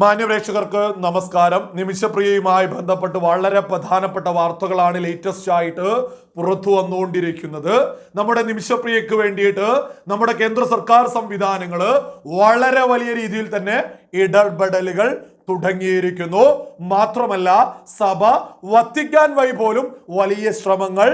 മാന്യപ്രേക്ഷകർക്ക് നമസ്കാരം. നിമിഷപ്രിയയുമായി ബന്ധപ്പെട്ട് വളരെ പ്രധാനപ്പെട്ട വാർത്തകളാണ് ലേറ്റസ്റ്റ് ആയിട്ട് പുറത്തു വന്നുകൊണ്ടിരിക്കുന്നത്. നമ്മുടെ നിമിഷപ്രിയക്ക് വേണ്ടിയിട്ട് നമ്മുടെ കേന്ദ്ര സർക്കാർ സംവിധാനങ്ങൾ വളരെ വലിയ രീതിയിൽ തന്നെ ഇടപെടലുകൾ തുടങ്ങിയിരിക്കുന്നു. മാത്രമല്ല സഭ വത്തിക്കാൻ വഴി പോലും വലിയ ശ്രമങ്ങൾ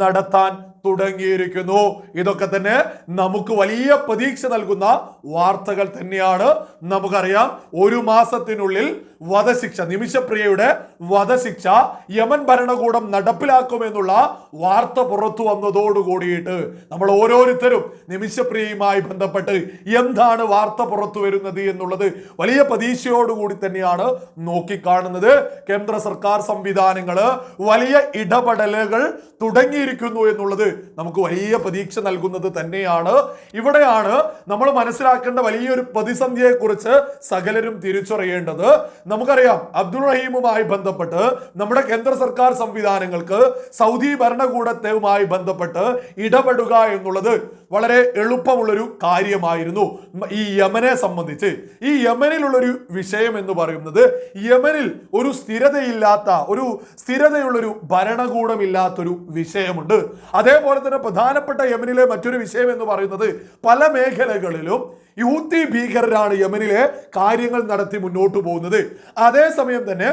നടത്താൻ തുടങ്ങിയിരിക്കുന്നു. ഇതൊക്കെ തന്നെ നമുക്ക് വലിയ പ്രതീക്ഷ നൽകുന്ന വാർത്തകൾ തന്നെയാണ്. നമുക്കറിയാം ഒരു മാസത്തിനുള്ളിൽ വധശിക്ഷ നിമിഷപ്രിയയുടെ വധശിക്ഷ യമൻ ഭരണകൂടം നടപ്പിലാക്കുമെന്നുള്ള വാർത്ത പുറത്തു വന്നതോട് കൂടിയിട്ട് നമ്മൾ ഓരോരുത്തരും നിമിഷപ്രിയയുമായി ബന്ധപ്പെട്ട് എന്താണ് വാർത്ത പുറത്തു വരുന്നത് എന്നുള്ളത് വലിയ പ്രതീക്ഷയോടുകൂടി തന്നെയാണ് നോക്കിക്കാണുന്നത്. കേന്ദ്ര സർക്കാർ സംവിധാനങ്ങൾ വലിയ ഇടപെടലുകൾ തുടങ്ങിയിരിക്കുന്നു എന്നുള്ളത് നമുക്ക് വലിയ പ്രതീക്ഷ നൽകുന്നത് തന്നെയാണ്. ഇവിടെയാണ് നമ്മൾ മനസ്സിലാക്കേണ്ട വലിയൊരു പ്രതിസന്ധിയെക്കുറിച്ച് സകലരും തിരിച്ചറിയേണ്ടത്. നമുക്കറിയാം അബ്ദുൾ റഹീമുമായി ബന്ധപ്പെട്ട് നമ്മുടെ കേന്ദ്ര സർക്കാർ സംവിധാനങ്ങൾക്ക് സൗദി ഭരണകൂടത്തെയുമായി ബന്ധപ്പെട്ട് ഇടപെടുക എന്നുള്ളത് വളരെ എളുപ്പമുള്ളൊരു കാര്യമായിരുന്നു. ഈ യമനെ സംബന്ധിച്ച്. ഈ യമനിലുള്ളൊരു വിഷയം എന്ന് പറയുന്നത് യമനിൽ ഒരു സ്ഥിരതയില്ലാത്ത ഒരു സ്ഥിരതയുള്ളൊരു ഭരണകൂടമില്ലാത്തൊരു വിഷയമുണ്ട്. അതേപോലെ തന്നെ പ്രധാനപ്പെട്ട യമനിലെ മറ്റൊരു വിഷയം എന്ന് പറയുന്നത് പല മേഖലകളിലും യൂത്തി ഭീകരരാണ് യമനിലെ കാര്യങ്ങൾ നടത്തി മുന്നോട്ട് പോകുന്നത്. അതേസമയം തന്നെ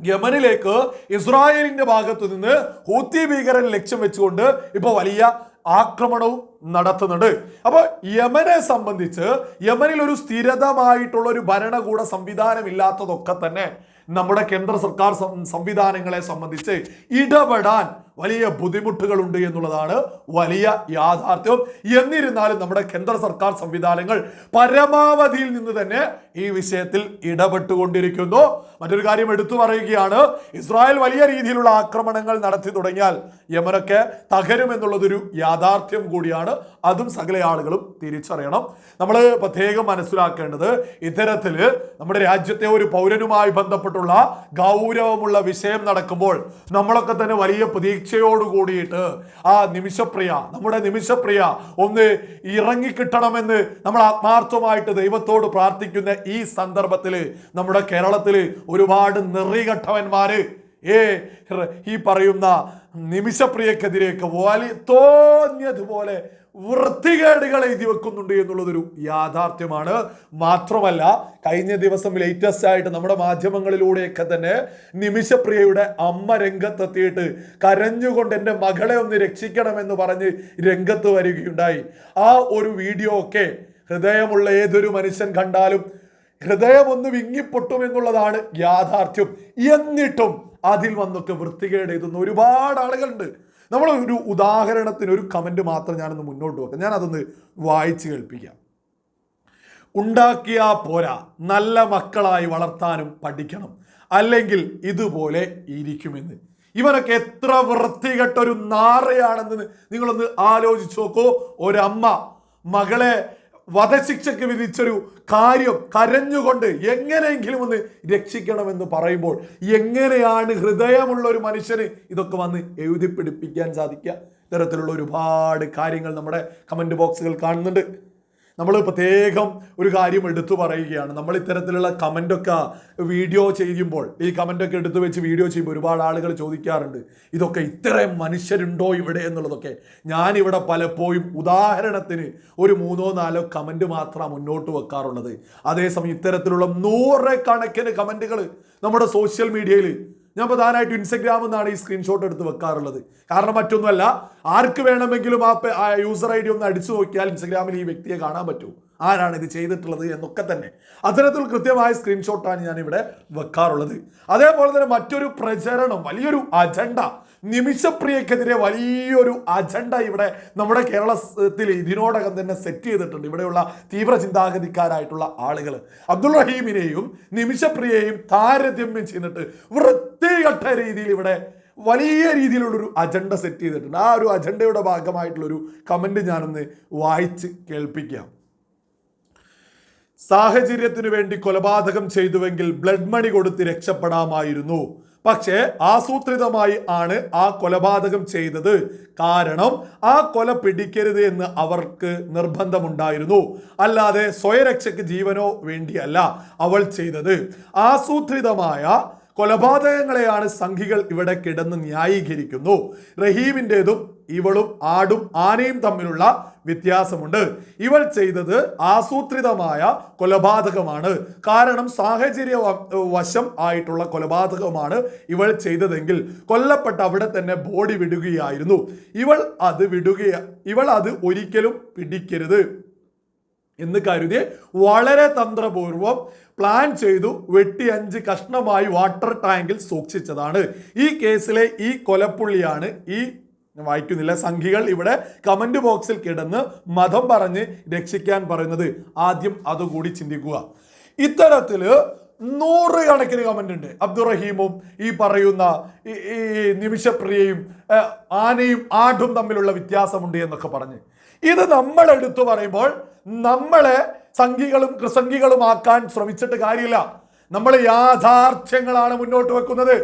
യമനിലേക്ക് ഇസ്രായേലിന്റെ ഭാഗത്തു നിന്ന് ഹൂത്തി ഭീകരൻ ലക്ഷ്യം വെച്ചുകൊണ്ട് ഇപ്പോൾ വലിയ ആക്രമണവും നടത്തുന്നുണ്ട്. അപ്പോൾ യമനെ സംബന്ധിച്ച് യമനിൽ ഒരു സ്ഥിരതമായിട്ടുള്ള ഒരു ഭരണകൂട സംവിധാനം ഇല്ലാത്തതൊക്കെ തന്നെ നമ്മുടെ കേന്ദ്ര സർക്കാർ സംവിധാനങ്ങളെ സംബന്ധിച്ച് ഇടപെടാൻ വലിയ ബുദ്ധിമുട്ടുകളുണ്ട് എന്നുള്ളതാണ് വലിയ യാഥാർത്ഥ്യം. എന്നിരുന്നാലും നമ്മുടെ കേന്ദ്ര സർക്കാർ സംവിധാനങ്ങൾ പരമാവധിയിൽ നിന്ന് തന്നെ ഈ വിഷയത്തിൽ ഇടപെട്ടുകൊണ്ടിരിക്കുന്നു. മറ്റൊരു കാര്യം എടുത്തു പറയുകയാണ് ഇസ്രായേൽ വലിയ രീതിയിലുള്ള ആക്രമണങ്ങൾ നടത്തി തുടങ്ങിയാൽ യമനൊക്കെ തകരുമെന്നുള്ളതൊരു യാഥാർത്ഥ്യം കൂടിയാണ്. അതും സകല ആളുകളും തിരിച്ചറിയണം. നമ്മൾ പ്രത്യേകം മനസ്സിലാക്കേണ്ടത് ഇത്തരത്തിൽ നമ്മുടെ രാജ്യത്തെ ഒരു പൗരനുമായി ബന്ധപ്പെട്ടുള്ള ഗൗരവമുള്ള വിഷയം നടക്കുമ്പോൾ നമ്മളൊക്കെ തന്നെ വലിയ പ്രതീക്ഷയോട് കൂടിയിട്ട് ആ നിമിഷപ്രിയ നമ്മുടെ നിമിഷപ്രിയ ഒന്ന് ഇറങ്ങിക്കിട്ടണമെന്ന് നമ്മൾ ആത്മാർത്ഥമായിട്ട് ദൈവത്തോട് പ്രാർത്ഥിക്കുന്ന ഈ സന്ദർഭത്തിൽ നമ്മുടെ കേരളത്തിൽ ഒരുപാട് നെറികെട്ടവന്മാര് ഏ ഈ പറയുന്ന നിമിഷപ്രിയക്കെതിരെയൊക്കെ വലി തോന്നിയതുപോലെ വൃത്തികേടുകൾ എഴുതി വെക്കുന്നുണ്ട് എന്നുള്ളതൊരു യാഥാർത്ഥ്യമാണ്. മാത്രമല്ല കഴിഞ്ഞ ദിവസം ലേറ്റസ്റ്റ് ആയിട്ട് നമ്മുടെ മാധ്യമങ്ങളിലൂടെയൊക്കെ തന്നെ നിമിഷപ്രിയയുടെ അമ്മ രംഗത്തെത്തിയിട്ട് കരഞ്ഞുകൊണ്ട് എന്റെ മകളെ ഒന്ന് രക്ഷിക്കണമെന്ന് പറഞ്ഞ് രംഗത്ത് വരികയുണ്ടായി. ആ ഒരു വീഡിയോ ഒക്കെ ഹൃദയമുള്ള ഏതൊരു മനുഷ്യൻ കണ്ടാലും ഹൃദയം ഒന്ന് വിങ്ങിപ്പൊട്ടും എന്നുള്ളതാണ് യാഥാർത്ഥ്യം. എന്നിട്ടും അതിൽ വന്നൊക്കെ വൃത്തികേട് എഴുതുന്ന ഒരുപാട് ആളുകളുണ്ട്. നമ്മൾ ഒരു ഉദാഹരണത്തിന് ഒരു കമന്റ് മാത്രം ഞാനൊന്ന് മുന്നോട്ട് വെക്കാം. ഞാൻ അതൊന്ന് വായിച്ച് കേൾപ്പിക്കാം. ഉണ്ടാക്കിയ പോരാ. നല്ല മക്കളായി വളർത്താനും പഠിക്കണം. അല്ലെങ്കിൽ ഇതുപോലെ ഇരിക്കുമെന്ന്. ഇവരൊക്കെ എത്ര വൃത്തികെട്ടൊരു നാറയാണെന്ന് നിങ്ങളൊന്ന് ആലോചിച്ച് നോക്കൂ. ഒരമ്മ മകളെ വധശിക്ഷയ്ക്ക് വിധിച്ചൊരു കാര്യം കരഞ്ഞുകൊണ്ട് എങ്ങനെയെങ്കിലും ഒന്ന് രക്ഷിക്കണമെന്ന് പറയുമ്പോൾ എങ്ങനെയാണ് ഹൃദയമുള്ള ഒരു മനുഷ്യന് ഇതൊക്കെ വന്ന് എഴുതി പിടിപ്പിക്കാൻ സാധിക്കുക? ഇത്തരത്തിലുള്ള ഒരുപാട് കാര്യങ്ങൾ നമ്മുടെ കമന്റ് ബോക്സുകൾ കാണുന്നുണ്ട്. നമ്മൾ പ്രത്യേകം ഒരു കാര്യം എടുത്തു പറയുകയാണ്. നമ്മൾ ഇത്തരത്തിലുള്ള കമന്റൊക്കെ വീഡിയോ ചെയ്യുമ്പോൾ ഈ കമന്റൊക്കെ എടുത്തു വെച്ച് വീഡിയോ ചെയ്യുമ്പോൾ ഒരുപാട് ആളുകൾ ചോദിക്കാറുണ്ട് ഇതൊക്കെ ഇത്രയും മനുഷ്യരുണ്ടോ ഇവിടെ? എന്നുള്ളതൊക്കെ. ഞാനിവിടെ പലപ്പോഴും ഉദാഹരണത്തിന് ഒരു മൂന്നോ നാലോ കമന്റ് മാത്രമാണ് മുന്നോട്ട് വെക്കാറുള്ളത്. അതേസമയം ഇത്തരത്തിലുള്ള നൂറുകണക്കിന് കമന്റുകൾ നമ്മുടെ സോഷ്യൽ മീഡിയയിൽ ഞാൻ പ്രധാനമായിട്ടും ഇൻസ്റ്റഗ്രാമിൽ നിന്നാണ് ഈ സ്ക്രീൻഷോട്ട് എടുത്ത് വെക്കാറുള്ളത്. കാരണം മറ്റൊന്നുമല്ല ആർക്ക് വേണമെങ്കിലും ആ യൂസർ ഐ ഡി ഒന്ന് അടിച്ചു നോക്കിയാൽ ഇൻസ്റ്റഗ്രാമിൽ ഈ വ്യക്തിയെ കാണാൻ പറ്റും. ആരാണ് ഇത് ചെയ്തിട്ടുള്ളത് എന്നൊക്കെ തന്നെ. അത്തരത്തിൽ കൃത്യമായ സ്ക്രീൻഷോട്ടാണ് ഞാൻ ഇവിടെ വെക്കാറുള്ളത്. അതേപോലെ തന്നെ മറ്റൊരു പ്രചരണം വലിയൊരു അജണ്ട നിമിഷപ്രിയക്കെതിരെ വലിയൊരു അജണ്ട ഇവിടെ നമ്മുടെ കേരളത്തിൽ ഇതിനോടകം തന്നെ സെറ്റ് ചെയ്തിട്ടുണ്ട്. ഇവിടെയുള്ള തീവ്ര ചിന്താഗതിക്കാരായിട്ടുള്ള ആളുകൾ അബ്ദുൾ റഹീമിനെയും നിമിഷപ്രിയയെയും താരതമ്യം ചെയ്തിട്ട് വൃത്തികെട്ട രീതിയിൽ ഇവിടെ വലിയ രീതിയിലുള്ളൊരു അജണ്ട സെറ്റ് ചെയ്തിട്ടുണ്ട്. ആ ഒരു അജണ്ടയുടെ ഭാഗമായിട്ടുള്ളൊരു കമന്റ് ഞാനൊന്ന് വായിച്ച് കേൾപ്പിക്കാം. സാഹചര്യത്തിനു വേണ്ടി കൊലപാതകം ചെയ്തുവെങ്കിൽ ബ്ലഡ് മണി കൊടുത്ത് രക്ഷപ്പെടാമായിരുന്നു. പക്ഷേ ആസൂത്രിതമായി ആണ് ആ കൊലപാതകം ചെയ്തത്. കാരണം ആ കൊല പിടിക്കരുത് എന്ന് അവർക്ക് നിർബന്ധമുണ്ടായിരുന്നു. അല്ലാതെ സ്വയരക്ഷയ്ക്ക് ജീവനോ വേണ്ടിയല്ല അവൾ ചെയ്തത്. ആസൂത്രിതമായ കൊലപാതകങ്ങളെയാണ് സംഘികൾ ഇവിടെ കിടന്ന് ന്യായീകരിക്കുന്നു. റഹീമിന്റെതും ഇവളും ആടും ആനയും തമ്മിലുള്ള വ്യത്യാസമുണ്ട്. ഇവൾ ചെയ്തത് ആസൂത്രിതമായ കൊലപാതകമാണ്. കാരണം സാഹചര്യ വശം ആയിട്ടുള്ള കൊലപാതകമാണ് ഇവൾ ചെയ്തതെങ്കിൽ കൊല്ലപ്പെട്ട അവിടെ തന്നെ ബോഡി വിടുകയായിരുന്നു. ഇവൾ അത് വിടുകയ ഇവൾ അത് ഒരിക്കലും പിടിക്കരുത്. എന്ന് കരുതി വളരെ തന്ത്രപൂർവം പ്ലാൻ ചെയ്തു വെട്ടി അഞ്ച് കഷ്ണമായി വാട്ടർ ടാങ്കിൽ സൂക്ഷിച്ചതാണ്. ഈ കേസിലെ ഈ കൊലപ്പുള്ളിയാണ് ഈ വായിക്കുന്നില്ല സംഘികൾ ഇവിടെ കമന്റ് ബോക്സിൽ കിടന്ന് മതം പറഞ്ഞ് രക്ഷിക്കാൻ പറയുന്നത്. ആദ്യം അതുകൂടി ചിന്തിക്കുക. ഇത്തരത്തിൽ നൂറുകണക്കിന് കമന്റ് ഉണ്ട്. അബ്ദുറഹീമും ഈ പറയുന്ന ഈ ഈ നിമിഷപ്രിയയും ആനയും ആടും തമ്മിലുള്ള വ്യത്യാസമുണ്ട് എന്നൊക്കെ പറഞ്ഞ്. ഇത് നമ്മൾ എടുത്തു പറയുമ്പോൾ നമ്മളെ സംഘികളും കൃസംഘികളും ആക്കാൻ ശ്രമിച്ചിട്ട് കാര്യമില്ല. നമ്മൾ യാഥാർത്ഥ്യങ്ങളാണ് മുന്നോട്ട് വെക്കുന്നത്.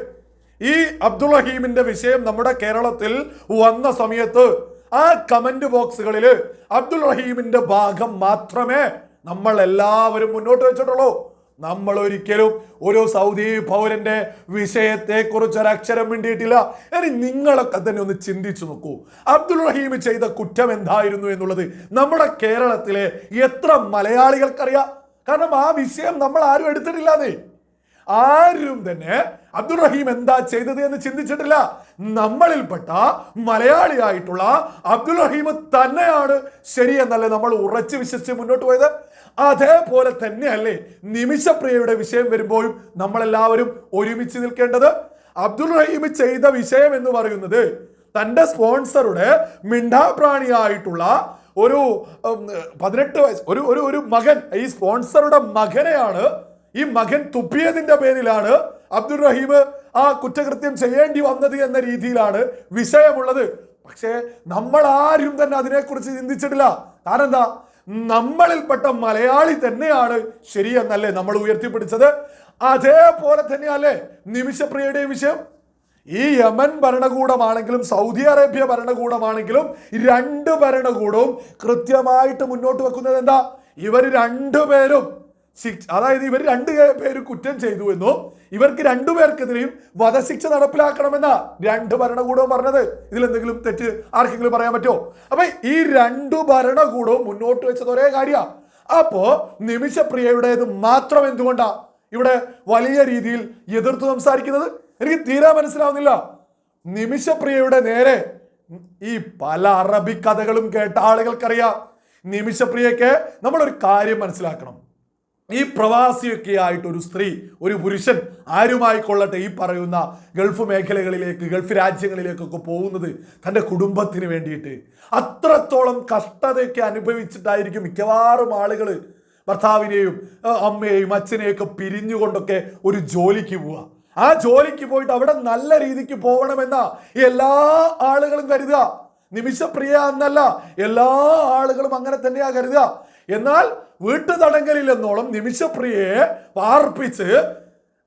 ഈ അബ്ദുൾ റഹീമിന്റെ വിഷയം നമ്മുടെ കേരളത്തിൽ വന്ന സമയത്ത് ആ കമന്റ് ബോക്സുകളിൽ അബ്ദുൾ റഹീമിന്റെ ഭാഗം മാത്രമേ നമ്മൾ എല്ലാവരും മുന്നോട്ട് വെച്ചിട്ടുള്ളൂ. നമ്മൾ ഒരിക്കലും ഒരു സൗദി പൗരന്റെ വിഷയത്തെ കുറിച്ച് ഒരക്ഷരം മിണ്ടിയിട്ടില്ല. ഇനി നിങ്ങളൊക്കെ തന്നെ ഒന്ന് ചിന്തിച്ചു നോക്കൂ. അബ്ദുൾ റഹീം ചെയ്ത കുറ്റം എന്തായിരുന്നു എന്നുള്ളത് നമ്മുടെ കേരളത്തിലെ എത്ര മലയാളികൾക്കറിയാം. കാരണം ആ വിഷയം നമ്മൾ ആരും എടുത്തിട്ടില്ലാതെ ആരും തന്നെ അബ്ദുൾ റഹീം എന്താ ചെയ്തത് എന്ന് ചിന്തിച്ചിട്ടില്ല. നമ്മളിൽപ്പെട്ട മലയാളിയായിട്ടുള്ള അബ്ദുൾ റഹീം തന്നെയാണ് ശരിയെന്നല്ലേ നമ്മൾ ഉറച്ചു വിശ്വസിച്ച് മുന്നോട്ട് പോയത്? അതേപോലെ തന്നെയല്ലേ നിമിഷപ്രിയയുടെ വിഷയം വരുമ്പോഴും നമ്മളെല്ലാവരും ഒരുമിച്ച് നിൽക്കേണ്ടത്. അബ്ദുൾ റഹീം ചെയ്ത വിഷയം എന്ന് പറയുന്നത് തന്റെ സ്പോൺസറുടെ മിണ്ടാപ്രാണിയായിട്ടുള്ള ഒരു പതിനെട്ട് വയസ്സ് ഒരു ഒരു ഒരു മകൻ ഈ സ്പോൺസറുടെ മകനെയാണ് ഈ മകൻ തുപ്പിയതിന്റെ പേരിലാണ് അബ്ദുൾ റഹീം ആ കുറ്റകൃത്യം ചെയ്യേണ്ടി വന്നത് എന്ന രീതിയിലാണ് വിഷയമുള്ളത്. പക്ഷേ നമ്മൾ ആരും തന്നെ അതിനെക്കുറിച്ച് ചിന്തിച്ചിട്ടില്ല. കാരണം എന്താ? നമ്മളിൽപ്പെട്ട മലയാളി തന്നെയാണ് ശരിയെന്നല്ലേ നമ്മൾ ഉയർത്തിപ്പിടിച്ചത്? അതേപോലെ തന്നെയല്ലേ നിമിഷപ്രിയയുടെ വിഷയം. ഈ യമൻ ഭരണകൂടമാണെങ്കിലും സൗദി അറേബ്യ ഭരണകൂടമാണെങ്കിലും രണ്ട് ഭരണകൂടവും കൃത്യമായിട്ട് മുന്നോട്ട് വെക്കുന്നത് എന്താ? ഇവർ രണ്ടുപേരും ശിക്ഷ അതായത് ഇവർ രണ്ട് പേര് കുറ്റം ചെയ്തു എന്നും ഇവർക്ക് രണ്ടുപേർക്കെതിരെയും വധശിക്ഷ നടപ്പിലാക്കണമെന്നാ രണ്ട് ഭരണകൂടവും പറഞ്ഞത്. ഇതിൽ എന്തെങ്കിലും തെറ്റ് ആർക്കെങ്കിലും പറയാൻ പറ്റുമോ? അപ്പൊ ഈ രണ്ടു ഭരണകൂടവും മുന്നോട്ട് വെച്ചത് ഒരേ കാര്യ. അപ്പോ നിമിഷപ്രിയയുടേത് മാത്രം എന്തുകൊണ്ടാ ഇവിടെ വലിയ രീതിയിൽ എതിർത്ത് സംസാരിക്കുന്നത്? എനിക്ക് തീരാ മനസ്സിലാവുന്നില്ല. നിമിഷപ്രിയയുടെ നേരെ ഈ പല അറബി കഥകളും കേട്ട ആളുകൾക്കറിയാം. നിമിഷപ്രിയക്ക് നമ്മളൊരു കാര്യം മനസ്സിലാക്കണം. ഈ പ്രവാസിയൊക്കെ ആയിട്ട് ഒരു സ്ത്രീ ഒരു പുരുഷൻ ആരുമായി കൊള്ളട്ടെ ഈ പറയുന്ന ഗൾഫ് മേഖലകളിലേക്ക് ഗൾഫ് രാജ്യങ്ങളിലേക്കൊക്കെ പോകുന്നത് തന്റെ കുടുംബത്തിന് വേണ്ടിയിട്ട്. അത്രത്തോളം കഷ്ടതയൊക്കെ അനുഭവിച്ചിട്ടായിരിക്കും മിക്കവാറും ആളുകൾ ഭർത്താവിനെയും അമ്മയെയും അച്ഛനെയൊക്കെ പിരിഞ്ഞുകൊണ്ടൊക്കെ ഒരു ജോലിക്ക് പോവുക. ആ ജോലിക്ക് പോയിട്ട് അവിടെ നല്ല രീതിക്ക് പോകണമെന്ന എല്ലാ ആളുകളും കരുതുക. നിമിഷപ്രിയ എന്നല്ല എല്ലാ ആളുകളും അങ്ങനെ തന്നെയാണ് കരുതുക. എന്നാൽ വീട്ടുതടങ്കലിൽ എന്നോളം നിമിഷപ്രിയയെ പാർപ്പിച്ച്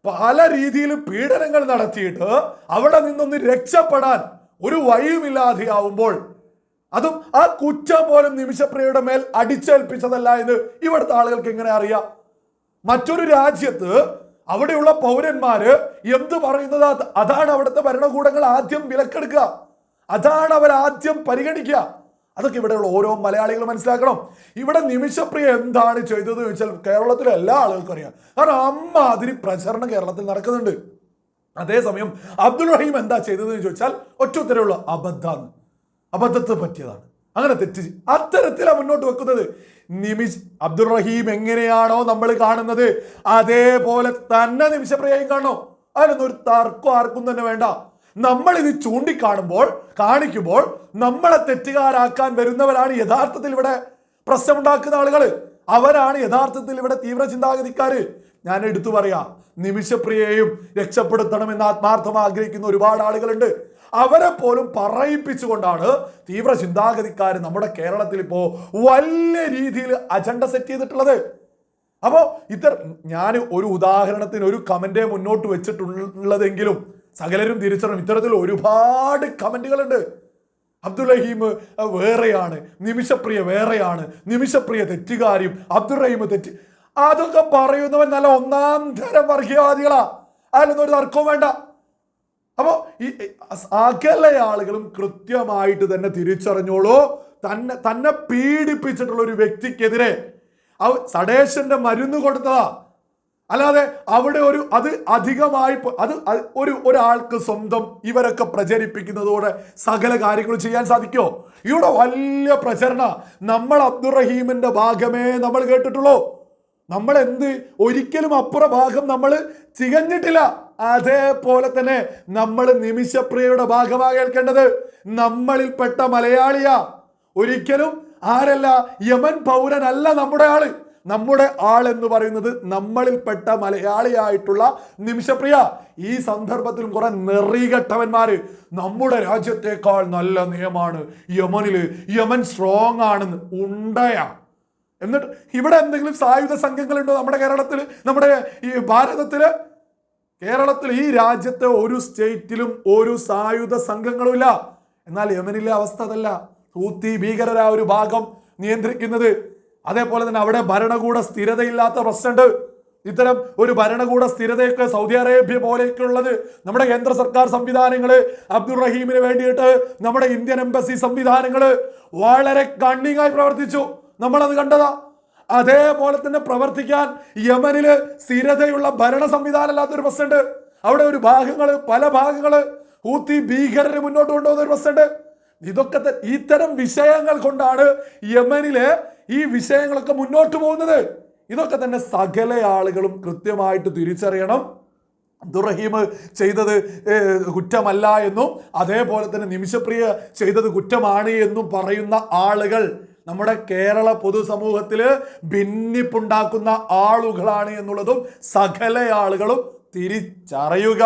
പല രീതിയിൽ പീഡനങ്ങൾ നടത്തിയിട്ട് അവിടെ നിന്നൊന്ന് രക്ഷപ്പെടാൻ ഒരു വഴിയുമില്ലാതെയാവുമ്പോൾ അതും ആ കുറ്റം പോലും നിമിഷപ്രിയയുടെ മേൽ അടിച്ചേൽപ്പിച്ചതല്ല എന്ന് ഇവിടുത്തെ ആളുകൾക്ക് എങ്ങനെ അറിയാം? മറ്റൊരു രാജ്യത്ത് അവിടെയുള്ള പൗരന്മാര് എന്ത് പറയുന്നത്? അതാണ് അവിടുത്തെ ഭരണകൂടങ്ങൾ ആദ്യം വിലക്കെടുക്കുക. അതാണ് അവർ ആദ്യം പരിഗണിക്കുക. അതൊക്കെ ഇവിടെയുള്ള ഓരോ മലയാളികൾ മനസ്സിലാക്കണം. ഇവിടെ നിമിഷപ്രിയ എന്താണ് ചെയ്തത് ചോദിച്ചാൽ കേരളത്തിലെ എല്ലാ ആളുകൾക്കും അറിയാം. കാരണം അമ്മ അതിന് പ്രചരണം കേരളത്തിൽ നടക്കുന്നുണ്ട്. അതേസമയം അബ്ദുൾ റഹീം എന്താ ചെയ്തതെന്ന് ചോദിച്ചാൽ ഒറ്റ ഉത്തരവുള്ള അബദ്ധാന്ന് അബദ്ധത്തെ പറ്റിയതാണ്. അങ്ങനെ തെറ്റ് അത്തരത്തിലാണ് മുന്നോട്ട് വെക്കുന്നത്. നിമിഷ് അബ്ദുൾ റഹീം എങ്ങനെയാണോ നമ്മൾ കാണുന്നത്. അതേപോലെ തന്നെ നിമിഷപ്രിയയും കാണണോ. അതിനൊന്നും ഒരു തർക്കം ആർക്കും തന്നെ വേണ്ട. നമ്മൾ ചൂണ്ടിക്കാണുമ്പോൾ കാണിക്കുമ്പോൾ നമ്മളെ തെറ്റുകാരാക്കാൻ വരുന്നവരാണ് യഥാർത്ഥത്തിൽ ഇവിടെ പ്രശ്നമുണ്ടാക്കുന്ന ആളുകൾ അവരാണ് യഥാർത്ഥത്തിൽ ഇവിടെ തീവ്ര ചിന്താഗതിക്കാർ ഞാൻ എടുത്തു പറയാം നിമിഷപ്രിയയും രക്ഷപ്പെടുത്തണമെന്ന് ആത്മാർത്ഥം ആഗ്രഹിക്കുന്ന ഒരുപാട് ആളുകളുണ്ട്. അവരെ പോലും പറയിപ്പിച്ചുകൊണ്ടാണ് തീവ്ര ചിന്താഗതിക്കാർ നമ്മുടെ കേരളത്തിൽ ഇപ്പോ വലിയ രീതിയിൽ അജണ്ട സെറ്റ് ചെയ്തിട്ടുള്ളത്. അപ്പോൾ ഇത്തരം ഞാൻ ഒരു ഉദാഹരണത്തിന് ഒരു കമന്റേ മുന്നോട്ട് വെച്ചിട്ടുള്ളതെങ്കിലും സകലരും തിരിച്ചറിയണം ഇത്തരത്തിൽ ഒരുപാട് കമന്റുകളുണ്ട് അബ്ദുറഹീം വേറെയാണ്. നിമിഷപ്രിയ വേറെയാണ്. നിമിഷപ്രിയ തെറ്റുകാരിയും അബ്ദുറഹീം തെറ്റ്. അതൊക്കെ പറയുന്നവൻ നല്ല ഒന്നാം തരം വർഗീയവാദികളാ. അതിലൊന്നും ഒരു തർക്കവും വേണ്ട. അപ്പോൾ ഈ സകല ആളുകളും കൃത്യമായിട്ട് തന്നെ തിരിച്ചറിഞ്ഞോളൂ. തന്നെ തന്നെ പീഡിപ്പിച്ചിട്ടുള്ള ഒരു വ്യക്തിക്കെതിരെ. സടേശന്റെ മരുന്ന് കൊടുത്തതാ. അല്ലാതെ അവിടെ ഒരു അത് അധികമായി അത് ഒരു ഒരാൾക്ക് സ്വന്തം ഇവരൊക്കെ പ്രചരിപ്പിക്കുന്നതോടെ സകല കാര്യങ്ങൾ ചെയ്യാൻ സാധിക്കുമോ? ഇവിടെ വലിയ പ്രചരണ. നമ്മൾ അബ്ദുറഹീമിന്റെ ഭാഗമേ നമ്മൾ കേട്ടിട്ടുള്ളൂ. നമ്മൾ എന്ത് ഒരിക്കലും അപ്പുറ ഭാഗം നമ്മൾ തികഞ്ഞിട്ടില്ല. അതേപോലെ തന്നെ നമ്മൾ നിമിഷപ്രിയയുടെ ഭാഗമാണ് കേൾക്കേണ്ടത്. നമ്മളിൽപ്പെട്ട മലയാളിയാ. ഒരിക്കലും ആരല്ല യമൻ പൗരനല്ല നമ്മുടെ ആൾ. നമ്മുടെ ആൾ എന്ന് പറയുന്നത് നമ്മളിൽപ്പെട്ട മലയാളിയായിട്ടുള്ള നിമിഷപ്രിയ. ഈ സന്ദർഭത്തിലും കുറെ നെറികെട്ടവന്മാര് നമ്മുടെ രാജ്യത്തേക്കാൾ നല്ല നിയമമാണ്. യമനിൽ യമൻ സ്ട്രോങ് ആണെന്ന് ഉണ്ടയാ. എന്നിട്ട് ഇവിടെ എന്തെങ്കിലും സായുധ സംഘങ്ങളുണ്ടോ നമ്മുടെ കേരളത്തിൽ നമ്മുടെ ഈ ഭാരതത്തിൽ? കേരളത്തിൽ ഈ രാജ്യത്തെ ഒരു സ്റ്റേറ്റിലും ഒരു സായുധ സംഘങ്ങളുമില്ല. എന്നാൽ യമനിലെ അവസ്ഥ അതല്ല. ഹൂത്തി ഭീകരരാ ഒരു ഭാഗം നിയന്ത്രിക്കുന്നത്. അതേപോലെ തന്നെ അവിടെ ഭരണകൂട സ്ഥിരതയില്ലാത്ത പ്രശ്നമുണ്ട് ഇത്തരം ഒരു ഭരണകൂട സ്ഥിരതയൊക്കെ സൗദി അറേബ്യ പോലെയൊക്കെയുള്ളത് നമ്മുടെ കേന്ദ്ര സർക്കാർ സംവിധാനങ്ങൾ അബ്ദുൾ റഹീമിന് വേണ്ടിയിട്ട് നമ്മുടെ ഇന്ത്യൻ എംബസി സംവിധാനങ്ങൾ വളരെ കണ്ണിങ്ങായി പ്രവർത്തിച്ചു. നമ്മളത് കണ്ടതാ. അതേപോലെ തന്നെ പ്രവർത്തിക്കാൻ യമനിൽ സ്ഥിരതയുള്ള ഭരണ സംവിധാനം അല്ലാത്തൊരു പ്രശ്നമുണ്ട് അവിടെ ഒരു ഭാഗങ്ങൾ പല ഭാഗങ്ങൾ ഹൂത്തി ഭീകരന് മുന്നോട്ട് കൊണ്ടുപോകുന്ന ഒരു പ്രശ്നമുണ്ട് ഇതൊക്കെ ഇത്തരം വിഷയങ്ങൾ കൊണ്ടാണ് യമനിലെ ഈ വിഷയങ്ങളൊക്കെ മുന്നോട്ട് പോകുന്നത്. ഇതൊക്കെ തന്നെ സകല ആളുകളും കൃത്യമായിട്ട് തിരിച്ചറിയണം. അബ്ദുറഹീം ചെയ്തത് കുറ്റമല്ല എന്നും അതേപോലെ തന്നെ നിമിഷപ്രിയ ചെയ്തത് കുറ്റമാണ് എന്നും പറയുന്ന ആളുകൾ നമ്മുടെ കേരള പൊതുസമൂഹത്തിൽ ഭിന്നിപ്പുണ്ടാക്കുന്ന ആളുകളാണ് എന്നുള്ളതും സകല ആളുകളും തിരിച്ചറിയുക.